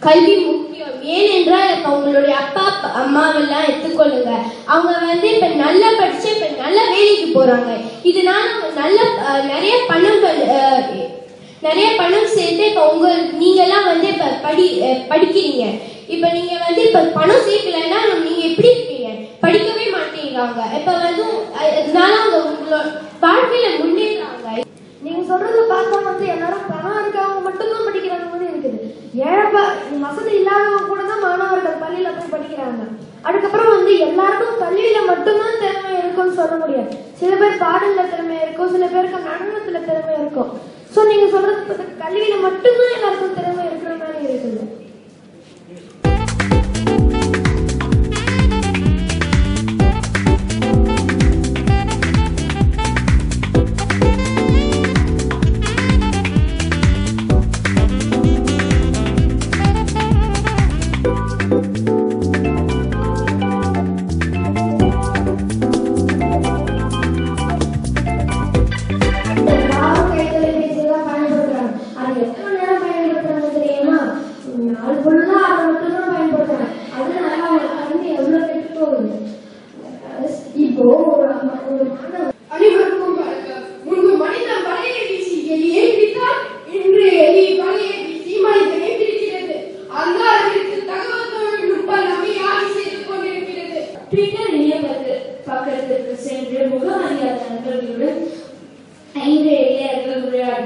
கல்வி முக்கியம். ஏனென்றால் இப்ப உங்களுடைய அப்பா அப்பா- அம்மாவெல்லாம் எடுத்துக்கொள்ளுங்க. அவங்க வந்து இப்ப நல்லா படிச்சு இப்ப நல்ல வேலைக்கு போறாங்க. இதனால அவங்க நல்ல நிறைய பணங்கள் நிறைய பணம் சேர்த்து இப்ப உங்க நீங்க எல்லாம் வந்து இப்ப படி படிக்கிறீங்க. இப்ப நீங்க வந்து இப்ப பணம் சேர்க்கலைன்னா நீங்க எப்படி இருப்பீங்க? படிக்கவே மாட்டேங்கிறாங்க. இப்ப வந்து அதனால அவங்க உங்களோட வாழ்க்கையில முன்னேறாங்க. நீங்க சொல்றத பார்த்தா வந்து எல்லாரும் பணம் இருக்கவங்க மட்டும்தான் படிக்கிறாங்க மாதிரி இருக்குது ஏழை வசதி இல்லாதவங்க கூட தான் மாணவர்கள் பள்ளியில போய் படிக்கிறாங்க. அதுக்கப்புறம் வந்து எல்லாருக்கும் கல்வியில மட்டும்தான் திறமை இருக்கும்னு சொல்ல முடியாது. சில பேர் பாடல்ல திறமை இருக்கும் சில பேருக்கு நடனத்துல திறமை இருக்கும். சோ நீங்க சொல்றது கல்வியில மட்டும்தான் எல்லாருக்கும் திறமை இருக்கிற மாதிரி இருக்குது.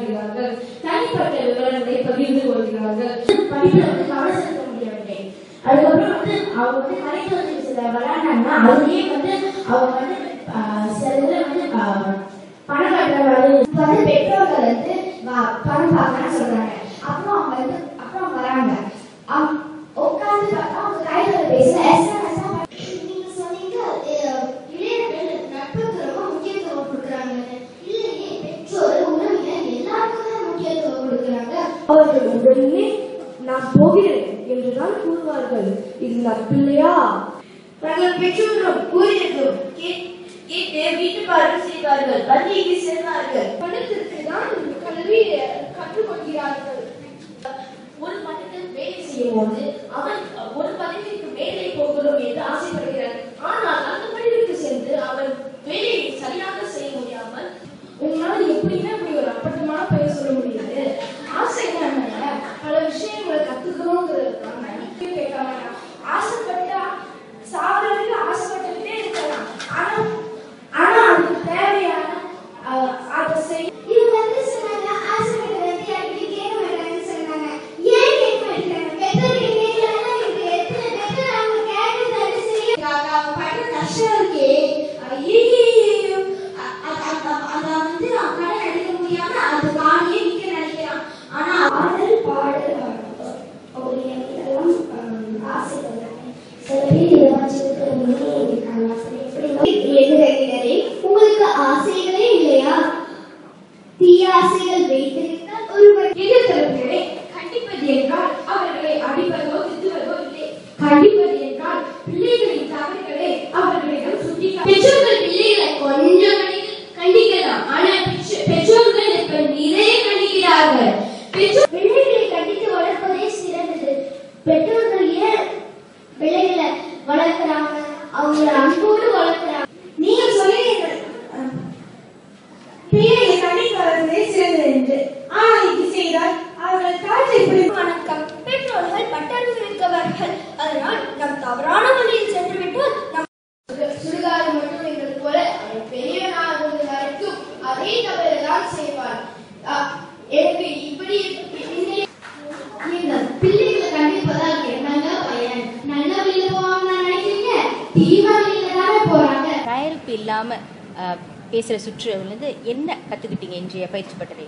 கொள்கிறார்கள். தனிப்பட்ட விவரங்களை பகிர்ந்து கொள்கிறார்கள். படிப்புல வந்து கவனம் செலுத்த முடியவில்லை. அதுக்கப்புறம் வந்து அவங்க வந்து கலைத்துறைக்கு சில வராங்கன்னா அதுலயே வந்து அவங்க வந்து சில வந்து அவர்கள் உடனே நான் போகிறேன் என்றுதான் கூறுவார்கள். இது நட்பில்லையா தங்கள் பெற்றோரும் கூறியதும் கேட்டு வீட்டுப்பாடு செய்வார்கள். பள்ளிக்கு செல்வார்கள். பணத்திற்கு தான் கல்வி கற்றுக்கொள்கிறார்கள். ஒரு மனிதன் வேலை செய்யும் போது அவன் ஒரு பதவிக்கு வேலை போகணும் என்று ஆசைப்படுகிறான். ஆனால் அந்த del capítulo 3 எழுதுகிறீர்களே உங்களுக்கு ஆசைகளே இல்லையா? தீய ஆசைகள் வைத்திருந்தால் ஒருவர் எதிர்த்தரப்பினரை கண்டிப்பது என்றால் அவர்களை அடிப்பதோ திட்டுவதோ இல்லை. கண்டிப்பது என்றால் பிள்ளைகளின் தவறுகளை அவர்களிடம் சுட்டி பெற்றோர்கள் பிள்ளைகளை கொஞ்சம் கண்டிக்கலாம். ஆனால் பெற்றோர்கள் இப்ப நிறைய கண்டிக்கிறார்கள். பெற்றோர் பிள்ளைகளை கண்டித்து வளர்ப்பதே சிறந்தது. பெற்றோர்கள் ஏன் பிள்ளைகளை வளர்க்கிறாங்க? அவங்களை அன்போடு வளர்க்க நீங்க சொன்னீங்க பிள்ளைகளை கண்டித்து வளர்ப்பதே சிறந்தது என்று ஆனா செய்தால் அவர்கள் காற்றை வணக்கம். பெற்றோர்கள் பட்டறிவு மிக்கவர்கள் அதனால் நம் தவறான வழியில் சென்று விட்டால் நம் சுடுகாடு மட்டும் எங்கள் போல அவர் பெரியவனாகும் வரைக்கும் அதே தவறுதான் செய்வார் எனக்கு இப்படி பிள்ளைகளை கண்டிப்பதால் என்னங்க பயன். நல்ல வழியில போவாங்க நினைக்கிறீங்க? தீவிர வழியில தானே போறாங்க. தயாரிப்பு இல்லாம பேசுற சுற்றுலேருந்து என்ன கத்துக்கிட்டீங்க இன்றைய பயிற்சி பட்டறை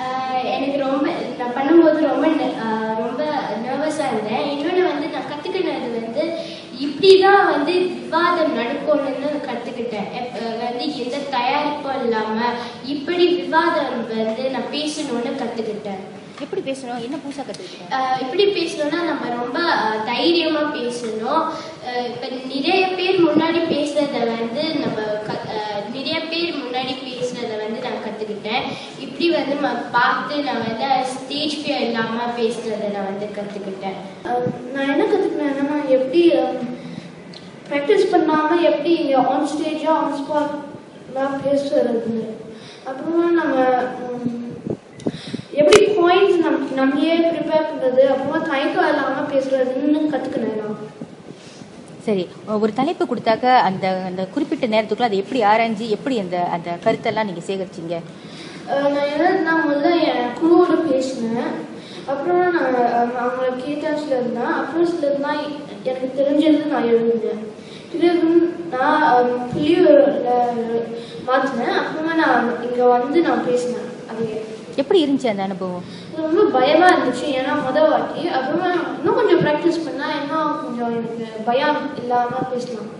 ஆஹ் எனக்கு ரொம்ப நான் பண்ணும்போது ரொம்ப ரொம்ப நர்வஸாக இருந்தேன். இன்னொன்று வந்து நான் கற்றுக்கினது வந்து இப்படி தான் வந்து விவாதம் நடக்கணும்னு கற்றுக்கிட்டேன் வந்து எந்த தயாரிப்பும் இல்லாமல் இப்படி விவாதம் வந்து நான் பேசணும்னு கற்றுக்கிட்டேன் எப்படி பேசணும்? என்ன புதுசா கத்துக்கிட்டீங்க? ஆஹ் இப்படி பேசணும்னா நம்ம ரொம்ப ஆஹ் தைரியமா பேசணும். இப்ப நிறைய பேர் முன்னாடி பேசுறத வந்து நம்ம க- ஆஹ் நிறைய பேர் முன்னாடி பேசுறத வந்து நான் கத்துக்கிட்டேன் கற்றுக்கிட்டேன் பார்த்து நான் வந்து ஸ்டேஜ் ஃபியர் இல்லாமல் பேசுறதை நான் வந்து கற்றுக்கிட்டேன் நான் என்ன கற்றுக்கினேன்னா நான் எப்படி ப்ராக்டிஸ் பண்ணாமல் எப்படி ஆன் ஸ்டேஜாக ஆன் ஸ்பாட்லாம் பேசுறது. அப்புறமா நம்ம எப்படி பாயிண்ட்ஸ் நம் நம்மளே ப்ரிப்பேர் பண்ணுறது அப்புறமா தயக்கம் இல்லாமல் பேசுறதுன்னு கற்றுக்கினேன் நான். சரி ஒரு தலைப்பு கொடுத்தாக்க அந்த அந்த குறிப்பிட்ட நேரத்துக்குள்ள அதை எப்படி ஆராய்ஞ்சு எப்படி அந்த அந்த கருத்தெல்லாம் நீங்க சேகரிச்சீங்க? நான் என்னன்னா முதல்ல என் குழுவோட பேசினேன். அப்புறம் நான் அவங்கள கேட்டாச்சில் இருந்தேன் அப்புறம் சில தான் எனக்கு தெரிஞ்சது நான் எழுதினேன். பிறகு நான் மாற்றினேன் அப்புறமா நான் இங்கே வந்து நான் பேசினேன். அது எப்படி இருந்துச்சு அந்த அனுபவம்? ரொம்ப பயமாக இருந்துச்சு. ஏன்னா மொதல் வாட்டி. அப்புறமா இன்னும் கொஞ்சம் ப்ராக்டிஸ் பண்ணால் இன்னும் கொஞ்சம் எனக்கு பயம் இல்லாமல் பேசலாம்.